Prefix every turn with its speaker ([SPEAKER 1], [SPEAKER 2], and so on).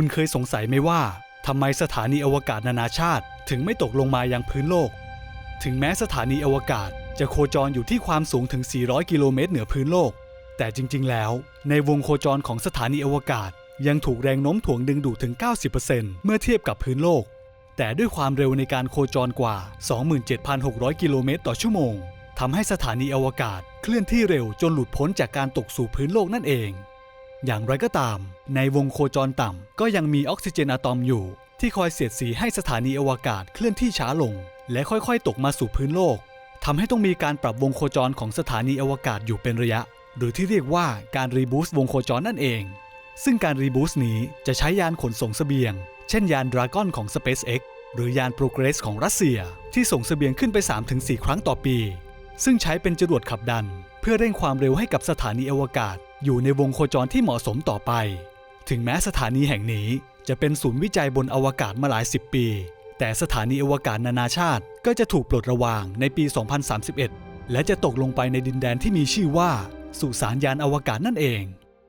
[SPEAKER 1] คุณเคยสงสัยไหมว่าทำไมสถานีอวกาศนานาชาติ ถึงไม่ตกลงมายังพื้นโลก ถึงแม้สถานีอวกาศจะโคจรอยู่ที่ความสูงถึง 400 กิโลเมตรเหนือพื้นโลก แต่จริงๆ แล้ว ในวงโคจรของสถานีอวกาศ ยังถูกแรงโน้มถ่วงดึงดูดถึง 90%เมื่อเทียบกับพื้นโลก แต่ด้วยความเร็วในการโคจรกว่า 27,600 กิโลเมตรต่อชั่วโมงทำให้สถานีอวกาศเคลื่อนที่เร็วจนหลุดพ้นจากการตกสู่พื้นโลกนั่นเอง อย่างไรก็ตาม ในวงโคจรต่ำก็ยังมีออกซิเจนอะตอมอยู่ ที่คอยเสียดสีให้สถานีอวกาศเคลื่อนที่ช้าลง และค่อยๆ ตกมาสู่พื้นโลกทำให้ต้องมีการปรับวงโคจรของสถานีอวกาศอยู่เป็นระยะ หรือที่เรียกว่าการรีบูสต์วงโคจรนั่นเอง ซึ่งการรีบูสต์นี้จะใช้ยานขนส่งเสบียง เช่นยานดราก้อนของ SpaceX หรือยาน Progress ของรัสเซีย ที่ส่งเสบียงขึ้นไป 3-4 ครั้งต่อปี ซึ่งใช้เป็นจรวดขับดัน เพื่อเร่งความเร็วให้กับสถานีอวกาศ อยู่ในวงโคจรที่เหมาะสมต่อไป ถึงแม้สถานีแห่งนี้จะเป็นศูนย์วิจัยบนอวกาศมาหลายสิบปี แต่สถานีอวกาศนานาชาติก็จะถูกปลดระวางในปี 2031 และจะตกลงไปในดินแดนที่มีชื่อว่า สุสานยานอวกาศนั่นเอง